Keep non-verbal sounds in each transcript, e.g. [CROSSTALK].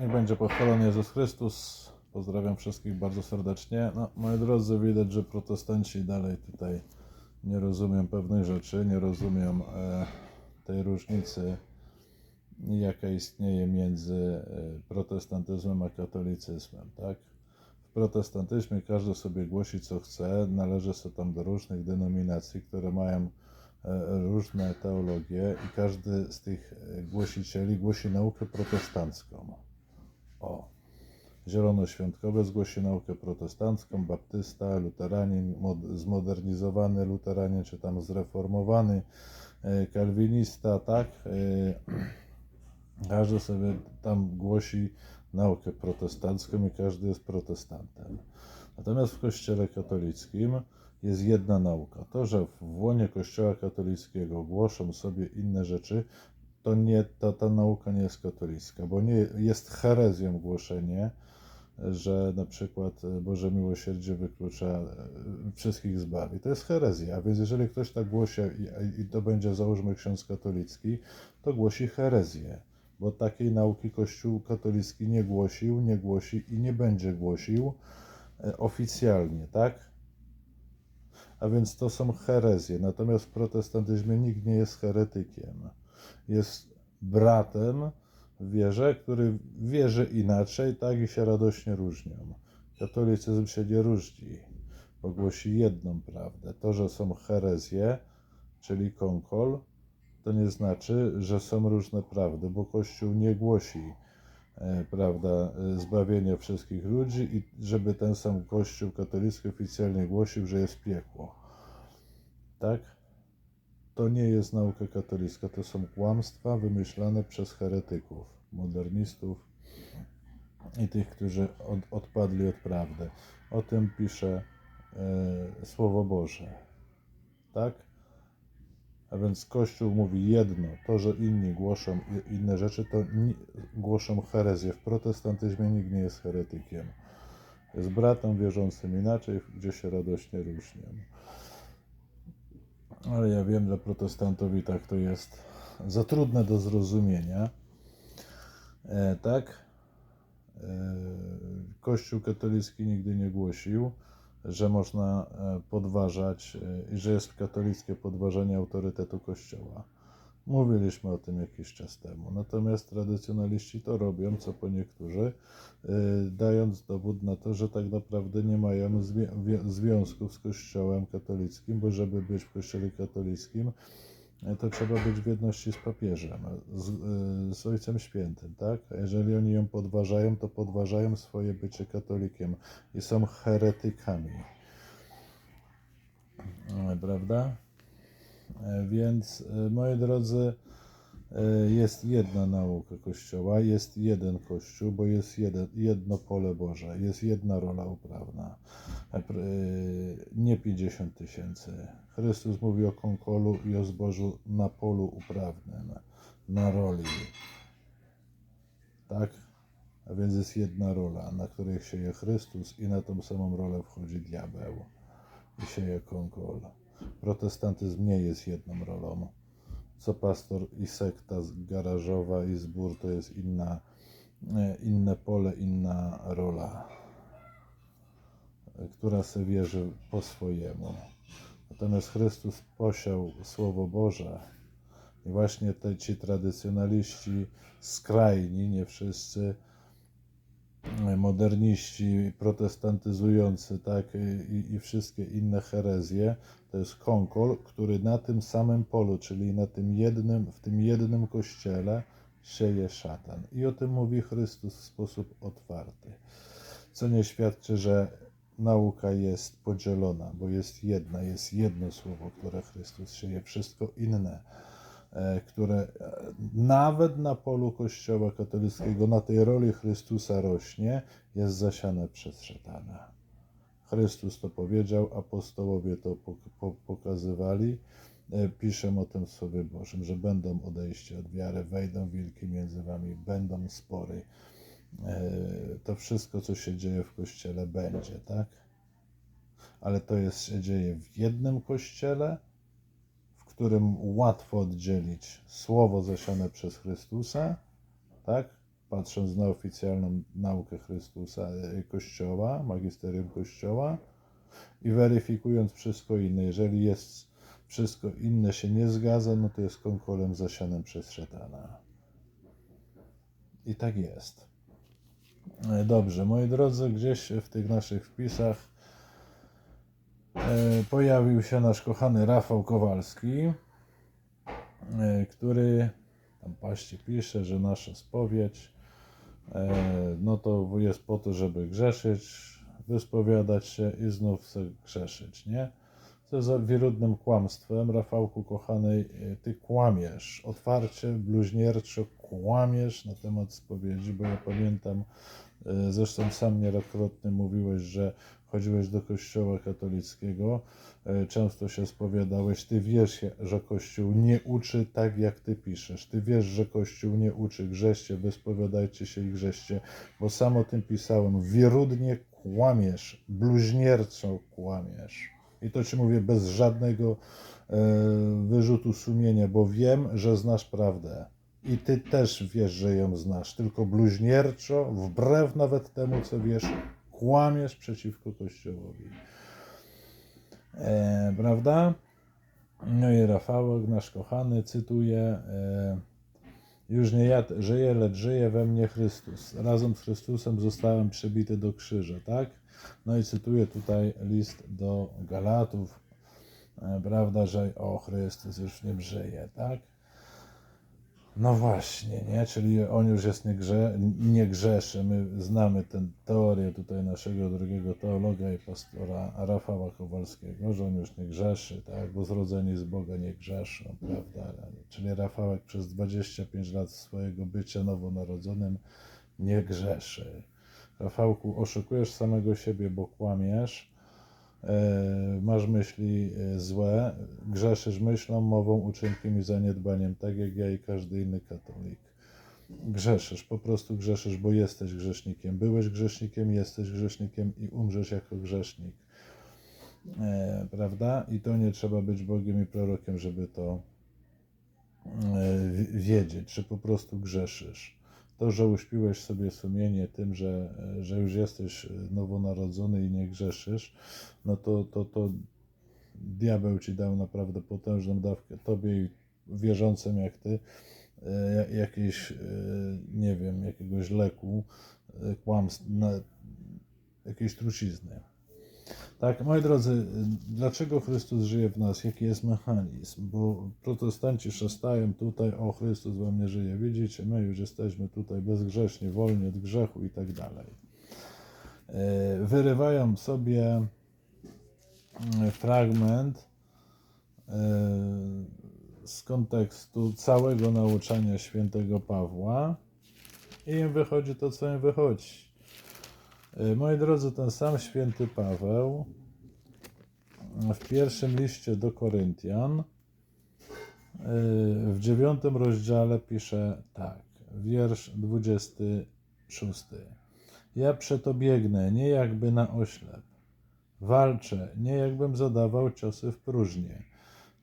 Niech będzie pochwalony Jezus Chrystus. Pozdrawiam wszystkich bardzo serdecznie. No, moi drodzy, widać, że protestanci dalej tutaj nie rozumieją pewnych rzeczy, nie rozumieją e, tej różnicy, jaka istnieje między e, protestantyzmem a katolicyzmem, tak? W protestantyzmie każdy sobie głosi co chce, należy się tam do różnych denominacji, które mają e, różne teologie i każdy z tych e, głosicieli głosi naukę protestancką. O. Zielonoświątkowe zgłosi naukę protestancką, baptysta, luteranin, mod, zmodernizowany luteranin, czy tam zreformowany, e, kalwinista, tak? E, [CLEARS THROAT] Każdy sobie tam głosi naukę protestancką i każdy jest protestantem. Natomiast w Kościele katolickim jest jedna nauka. To, że w łonie Kościoła katolickiego głoszą sobie inne rzeczy, to nie, ta, ta nauka nie jest katolicka, bo nie jest herezją głoszenie, że na przykład Boże miłosierdzie wyklucza e, wszystkich zbawi. To jest herezja, a więc jeżeli ktoś tak głosi i, i to będzie załóżmy ksiądz katolicki, to głosi herezję, bo takiej nauki Kościół katolicki nie głosił, nie głosi i nie będzie głosił e, oficjalnie, tak? A więc to są herezje. Natomiast w protestantyzmie nikt nie jest heretykiem. Jest bratem w wierze, który wierzy inaczej, tak i się radośnie różnią. Katolicyzm się nie różni, bo głosi jedną prawdę. To, że są herezje, czyli konkol, to nie znaczy, że są różne prawdy, bo Kościół nie głosi e, prawda, zbawienia wszystkich ludzi i żeby ten sam Kościół katolicki oficjalnie głosił, że jest piekło. Tak? To nie jest nauka katolicka, to są kłamstwa wymyślane przez heretyków, modernistów i tych, którzy od, odpadli od prawdy. O tym pisze e, Słowo Boże. Tak? A więc Kościół mówi jedno, to, że inni głoszą inne rzeczy, to ni- głoszą herezję. W protestantyzmie nikt nie jest heretykiem. Jest bratem wierzącym inaczej, gdzie się radośnie różnią. Ale ja wiem, dla protestantów i tak to jest za trudne do zrozumienia. E, tak? E, Kościół katolicki nigdy nie głosił, że można e, podważać e, i że jest katolickie podważanie autorytetu Kościoła. Mówiliśmy o tym jakiś czas temu. Natomiast tradycjonaliści to robią, co po niektórzy, e, dając dowód na to, że tak naprawdę nie mają zwią- wi- związków z Kościołem katolickim, bo żeby być w Kościele katolickim, e, to trzeba być w jedności z papieżem, z, e, z Ojcem Świętym, tak? A jeżeli oni ją podważają, to podważają swoje bycie katolikiem i są heretykami. E, Prawda? E, Więc, e, moi drodzy, e, jest jedna nauka Kościoła, jest jeden Kościół, bo jest jeden, jedno pole Boże, jest jedna rola uprawna, pr- nie 50 tysięcy. Chrystus mówi o konkolu i o zbożu na polu uprawnym, na roli. Tak? A więc jest jedna rola, na której sieje Chrystus i na tą samą rolę wchodzi diabeł i sieje konkol. Protestantyzm nie jest jedną rolą. Co pastor i sekta garażowa i zbór to jest inna, e, inne pole, inna rola, e, która se wierzy po swojemu. Natomiast Chrystus posiał Słowo Boże i właśnie te, ci tradycjonaliści skrajni, nie wszyscy, moderniści, protestantyzujący, tak, i, i wszystkie inne herezje, to jest konkol, który na tym samym polu, czyli na tym jednym, w tym jednym kościele sieje szatan. I o tym mówi Chrystus w sposób otwarty. Co nie świadczy, że nauka jest podzielona, bo jest jedna, jest jedno słowo, które Chrystus sieje. Wszystko inne, które e, nawet na polu Kościoła katolickiego, na tej roli Chrystusa rośnie, jest zasiane przez szatana. Chrystus to powiedział, apostołowie to pok- po- pokazywali. E, Piszę o tym w Słowie Bożym, że będą odejście od wiary, wejdą wilki między wami, będą spory. E, To wszystko, co się dzieje w Kościele, będzie, tak? Ale to jest, się dzieje w jednym Kościele, którym łatwo oddzielić słowo zasiane przez Chrystusa, tak? patrząc na oficjalną naukę Chrystusa, e, Kościoła, magisterium Kościoła i weryfikując wszystko inne. Jeżeli jest wszystko inne się nie zgadza, no to jest konkolem zasianym przez szatana. I tak jest. E, Dobrze, moi drodzy, gdzieś w tych naszych wpisach pojawił się nasz kochany Rafał Kowalski, e, który tam paście pisze, że nasza spowiedź e, no to jest po to, żeby grzeszyć, wyspowiadać się i znów grzeszyć, nie? Co jest wirudnym kłamstwem, Rafałku kochany, e, ty kłamiesz, otwarcie, bluźnierczo kłamiesz na temat spowiedzi, bo ja pamiętam, e, zresztą sam niejednokrotnie mówiłeś, że chodziłeś do kościoła katolickiego, e, często się spowiadałeś, ty wiesz, że kościół nie uczy tak, jak ty piszesz, ty wiesz, że kościół nie uczy, grzeście, wyspowiadajcie się i grzeście, bo sam o tym pisałem, wirudnie kłamiesz, bluźnierczo kłamiesz. I to ci mówię bez żadnego e, wyrzutu sumienia, bo wiem, że znasz prawdę. I ty też wiesz, że ją znasz, tylko bluźnierczo, wbrew nawet temu, co wiesz, kłamiesz przeciwko Kościołowi. E, prawda? No i Rafałek, nasz kochany, cytuje: e, Już nie ja żyję, lecz żyje we mnie Chrystus. Razem z Chrystusem zostałem przybity do krzyża, tak? No i cytuję tutaj list do Galatów, e, prawda, że o Chrystus już nie żyje, tak? No właśnie, nie? Czyli on już jest nie, grze, nie grzeszy. My znamy tę teorię tutaj naszego drugiego teologa i pastora Rafała Kowalskiego, że on już nie grzeszy, tak? Bo zrodzeni z Boga nie grzeszą, prawda? Czyli Rafałek przez 25 lat swojego bycia nowonarodzonym nie grzeszy. Rafałku, oszukujesz samego siebie, bo kłamiesz, masz myśli e, złe, grzeszysz myślą, mową, uczynkiem i zaniedbaniem, tak jak ja i każdy inny katolik. Grzeszysz, po prostu grzeszysz, bo jesteś grzesznikiem. Byłeś grzesznikiem, jesteś grzesznikiem i umrzesz jako grzesznik. E, prawda? I to nie trzeba być Bogiem i prorokiem, żeby to e, wi- wiedzieć, że po prostu grzeszysz. To, że uśpiłeś sobie sumienie tym, że, że już jesteś nowonarodzony i nie grzeszysz, no to, to, to diabeł ci dał naprawdę potężną dawkę tobie i wierzącym jak ty e, jakiejś, e, nie wiem, jakiegoś leku, e, kłamstw, jakiejś trucizny. Tak, moi drodzy, dlaczego Chrystus żyje w nas? Jaki jest mechanizm? Bo protestanci szastają tutaj, o Chrystus we mnie żyje. Widzicie, my już jesteśmy tutaj bezgrzeszni, wolni od grzechu i tak dalej. E, Wyrywają sobie mm, fragment e, z kontekstu całego nauczania świętego Pawła i im wychodzi to, co im wychodzi. E, Moi drodzy, ten sam święty Paweł w pierwszym liście do Koryntian e, w dziewiątym rozdziale pisze tak, wiersz 26. Ja przeto biegnę, nie jakby na oślep. Walczę, nie jakbym zadawał ciosy w próżnię.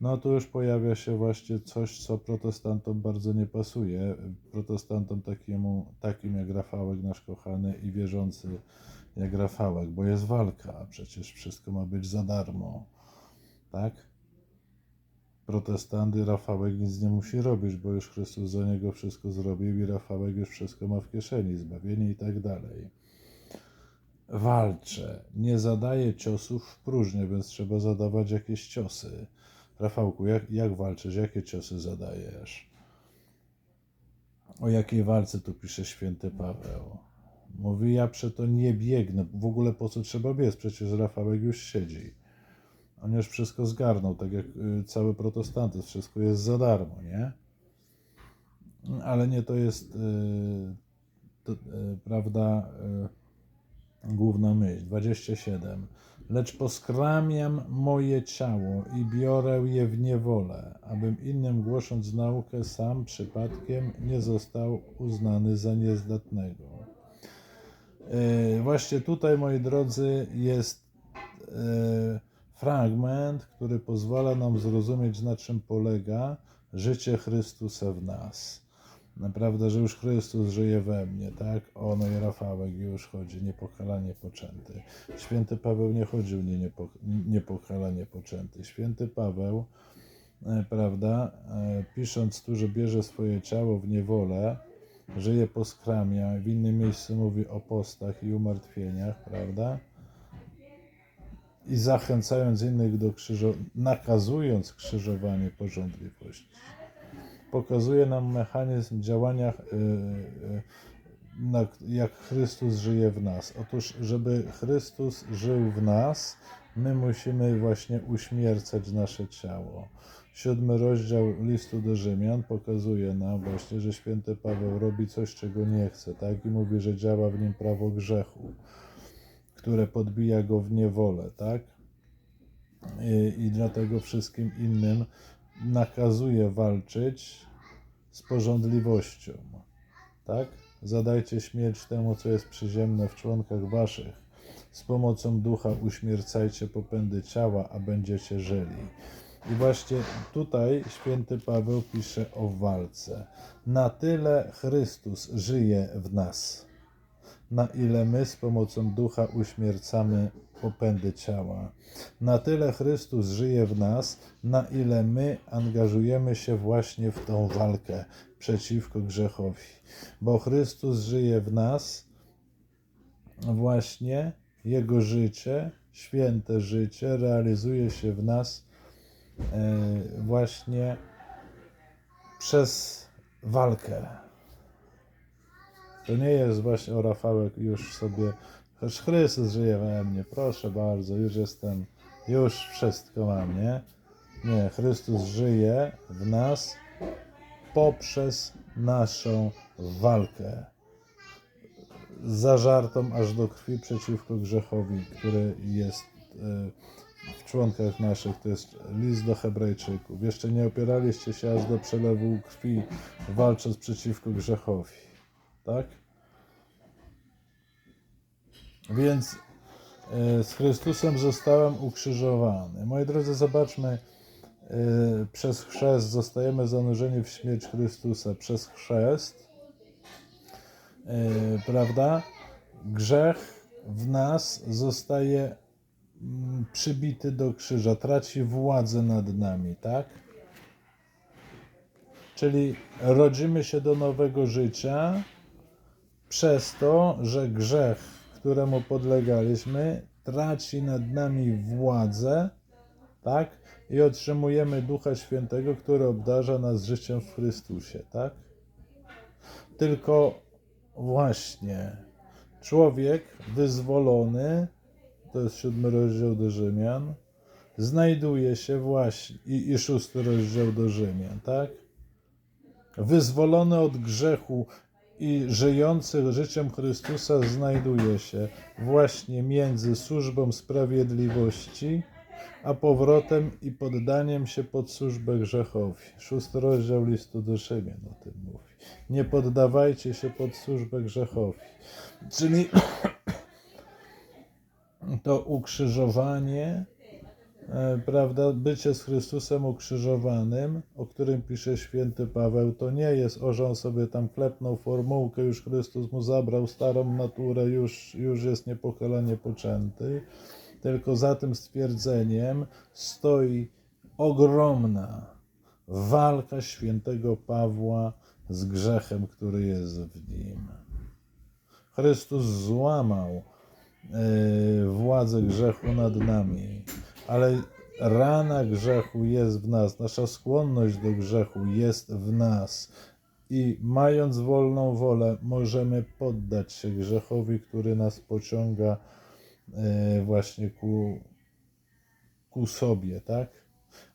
No tu już pojawia się właśnie coś, co protestantom bardzo nie pasuje. Protestantom takiemu, takim jak Rafałek, nasz kochany i wierzący jak Rafałek, bo jest walka, przecież wszystko ma być za darmo. Tak? Protestanty Rafałek nic nie musi robić, bo już Chrystus za niego wszystko zrobił i Rafałek już wszystko ma w kieszeni, zbawienie i tak dalej. Walczę, nie zadaję ciosów w próżnię, więc trzeba zadawać jakieś ciosy. Rafałku, jak, jak walczysz? Jakie ciosy zadajesz? O jakiej walce tu pisze święty Paweł? Mówi, ja przeto nie biegnę. W ogóle po co trzeba biec? Przecież Rafałek już siedzi. On już wszystko zgarnął, tak jak y, cały protestantyzm. Wszystko jest za darmo, nie? Ale nie to jest, y, to, y, prawda, y, główna myśl. 27. Lecz poskramiam moje ciało i biorę je w niewolę, abym innym głosząc naukę sam przypadkiem nie został uznany za niezdatnego. Yy, Właśnie tutaj, moi drodzy, jest yy, fragment, który pozwala nam zrozumieć, na czym polega życie Chrystusa w nas. Naprawdę, że już Chrystus żyje we mnie, tak? O, no i Rafałek już chodzi, niepokalanie poczęty. Święty Paweł nie chodził nie, niepo, niepokalanie poczęty. Święty Paweł, e, prawda, e, pisząc tu, że bierze swoje ciało w niewolę, żyje po skramia, w innym miejscu mówi o postach i umartwieniach, prawda? I zachęcając innych do krzyżowania, nakazując krzyżowanie porządliwości pokazuje nam mechanizm działania, y, na- jak Chrystus żyje w nas. Otóż, żeby Chrystus żył w nas, my musimy właśnie uśmiercać nasze ciało. Siódmy rozdział listu do Rzymian pokazuje nam właśnie, że święty Paweł robi coś, czego nie chce, tak? I mówi, że działa w nim prawo grzechu, które podbija go w niewolę, tak? I, i dlatego wszystkim innym nakazuje walczyć z porządliwością. Tak? Zadajcie śmierć temu, co jest przyziemne w członkach waszych. Z pomocą ducha uśmiercajcie popędy ciała, a będziecie żyli. I właśnie tutaj święty Paweł pisze o walce. Na tyle Chrystus żyje w nas, na ile my z pomocą ducha uśmiercamy popędy ciała. Na tyle Chrystus żyje w nas, na ile my angażujemy się właśnie w tą walkę przeciwko grzechowi. Bo Chrystus żyje w nas, właśnie Jego życie, święte życie, realizuje się w nas e, właśnie przez walkę. To nie jest właśnie o Rafałek już sobie, choć Chrystus żyje we mnie, proszę bardzo, już jestem, już wszystko mam, nie? Nie, Chrystus żyje w nas poprzez naszą walkę. Zażartą aż do krwi przeciwko grzechowi, który jest e, w członkach naszych, to jest list do Hebrajczyków. Jeszcze nie opieraliście się aż do przelewu krwi, walcząc przeciwko grzechowi. Tak? Więc e, z Chrystusem zostałem ukrzyżowany. Moi drodzy, zobaczmy, e, przez chrzest zostajemy zanurzeni w śmierć Chrystusa. Przez chrzest, e, prawda? Grzech w nas zostaje mm, przybity do krzyża, traci władzę nad nami, tak? Czyli rodzimy się do nowego życia przez to, że grzech, któremu podlegaliśmy, traci nad nami władzę, tak? I otrzymujemy Ducha Świętego, który obdarza nas życiem w Chrystusie, tak? Tylko właśnie człowiek wyzwolony, to jest siódmy rozdział do Rzymian, znajduje się właśnie, i, i szósty rozdział do Rzymian, tak? wyzwolony od grzechu i żyjący życiem Chrystusa znajduje się właśnie między służbą sprawiedliwości, a powrotem i poddaniem się pod służbę grzechowi. Szósty rozdział listu do Rzymian o tym mówi. Nie poddawajcie się pod służbę grzechowi. Czyli [CLEARS THROAT] to ukrzyżowanie prawda, bycie z Chrystusem ukrzyżowanym, o którym pisze święty Paweł, to nie jest, o, sobie tam klepnął formułkę, już Chrystus mu zabrał starą naturę, już, już jest niepokalanie poczęty, tylko za tym stwierdzeniem stoi ogromna walka świętego Pawła z grzechem, który jest w nim. Chrystus złamał e, władzę grzechu nad nami, ale rana grzechu jest w nas, nasza skłonność do grzechu jest w nas. I mając wolną wolę, możemy poddać się grzechowi, który nas pociąga e, właśnie ku, ku sobie, tak?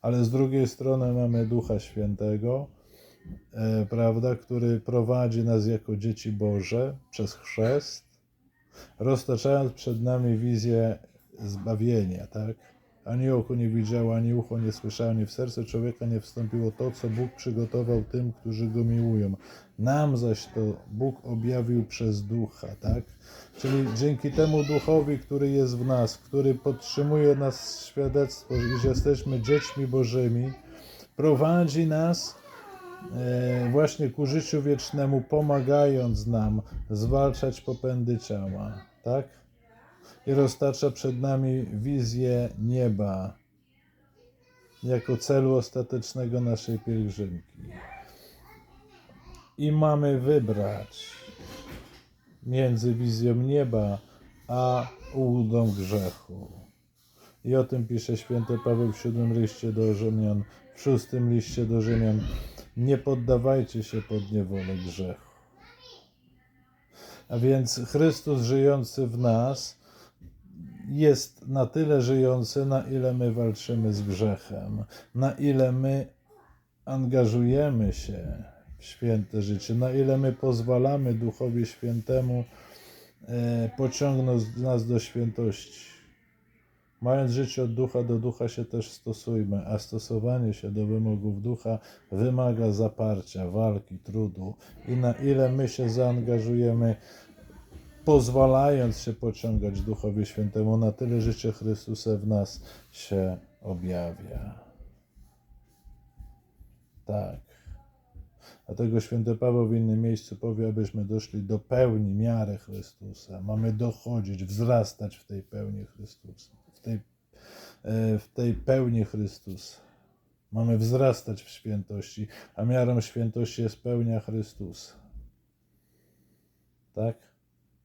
Ale z drugiej strony mamy Ducha Świętego, e, prawda, który prowadzi nas jako dzieci Boże przez chrzest, roztaczając przed nami wizję zbawienia, tak? Ani oko nie widziało, ani ucho nie słyszało, ani w serce człowieka nie wstąpiło to, co Bóg przygotował tym, którzy Go miłują. Nam zaś to Bóg objawił przez Ducha, tak? Czyli dzięki temu Duchowi, który jest w nas, który podtrzymuje nas świadectwo, iż jesteśmy dziećmi Bożymi, prowadzi nas e, właśnie ku życiu wiecznemu, pomagając nam zwalczać popędy ciała, tak? I roztacza przed nami wizję nieba jako celu ostatecznego naszej pielgrzymki. I mamy wybrać między wizją nieba a ułudą grzechu. I o tym pisze święty Paweł w siódmym liście do Rzymian, w szóstym liście do Rzymian. Nie poddawajcie się pod niewolę grzechu. A więc Chrystus żyjący w nas jest na tyle żyjący, na ile my walczymy z grzechem, na ile my angażujemy się w święte życie, na ile my pozwalamy Duchowi Świętemu e, pociągnąć nas do świętości. Mając życie od ducha do ducha się też stosujmy, a stosowanie się do wymogów ducha wymaga zaparcia, walki, trudu. I na ile my się zaangażujemy, pozwalając się pociągać Duchowi Świętemu, na tyle życie Chrystusa w nas się objawia. Tak. Dlatego święty Paweł w innym miejscu powie, abyśmy doszli do pełni miary Chrystusa. Mamy dochodzić, wzrastać w tej pełni Chrystusa. W tej, e, w tej pełni Chrystusa. Mamy wzrastać w świętości, a miarą świętości jest pełnia Chrystusa. Tak?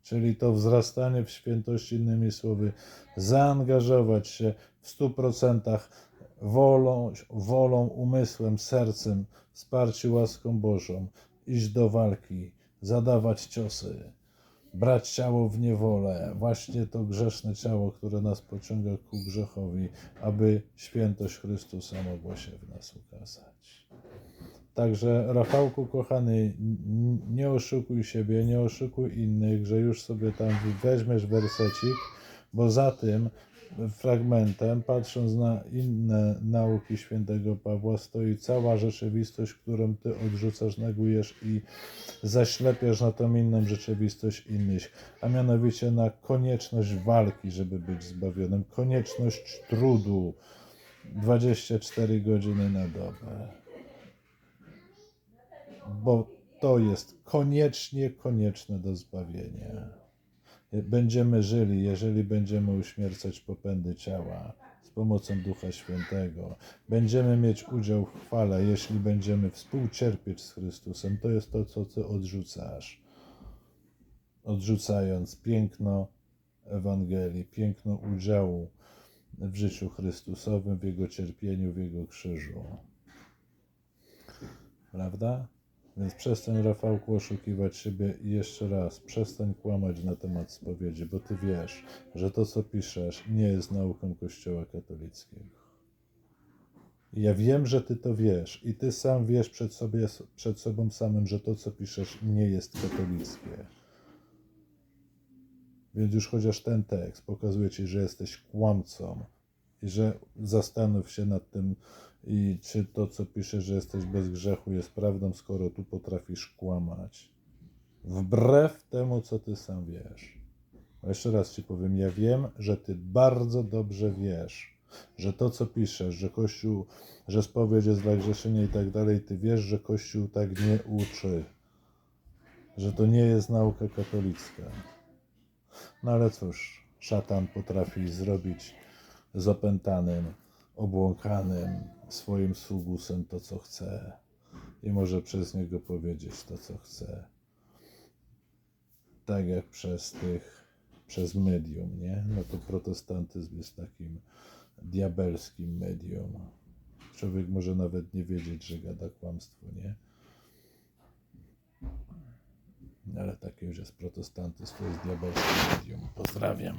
Czyli to wzrastanie w świętości, innymi słowy, zaangażować się w stu procentach wolą, wolą, umysłem, sercem, wsparciu łaską Bożą, iść do walki, zadawać ciosy, brać ciało w niewolę, właśnie to grzeszne ciało, które nas pociąga ku grzechowi, aby świętość Chrystusa mogła się w nas ukazać. Także Rafałku kochany, nie oszukuj siebie, nie oszukuj innych, że już sobie tam weźmiesz wersecik, bo za tym fragmentem, patrząc na inne nauki świętego Pawła, stoi cała rzeczywistość, którą ty odrzucasz, negujesz i zaślepiasz na tą inną rzeczywistość innych, a mianowicie na konieczność walki, żeby być zbawionym, konieczność trudu. 24 godziny na dobę. Bo to jest koniecznie konieczne do zbawienia będziemy żyli, jeżeli będziemy uśmiercać popędy ciała z pomocą Ducha Świętego. Będziemy mieć udział w chwale, jeśli będziemy współcierpieć z Chrystusem. To jest to, co ty odrzucasz. Odrzucając piękno Ewangelii, piękno udziału w życiu Chrystusowym, w Jego cierpieniu, w Jego krzyżu. Prawda? Więc przestań, Rafałku, oszukiwać siebie i jeszcze raz, przestań kłamać na temat spowiedzi, bo ty wiesz, że to, co piszesz, nie jest nauką Kościoła katolickiego. Ja wiem, że ty to wiesz i ty sam wiesz przed, sobie, przed sobą samym, że to, co piszesz, nie jest katolickie. Więc już chociaż ten tekst pokazuje ci, że jesteś kłamcą i że zastanów się nad tym, i czy to, co pisze, że jesteś bez grzechu, jest prawdą, skoro tu potrafisz kłamać? Wbrew temu, co ty sam wiesz. A jeszcze raz ci powiem, ja wiem, że ty bardzo dobrze wiesz, że to, co piszesz, że Kościół, że spowiedź jest dla grzeszenia i tak dalej, ty wiesz, że Kościół tak nie uczy, że to nie jest nauka katolicka. No ale cóż, szatan potrafi zrobić z opętanym, obłąkanym, swoim sługusem to, co chce i może przez niego powiedzieć to, co chce. Tak jak przez tych, przez medium, nie? No to protestantyzm jest takim diabelskim medium. Człowiek może nawet nie wiedzieć, że gada kłamstwo, nie? Ale takie już jest protestantyzm, to jest diabelskie medium. Pozdrawiam.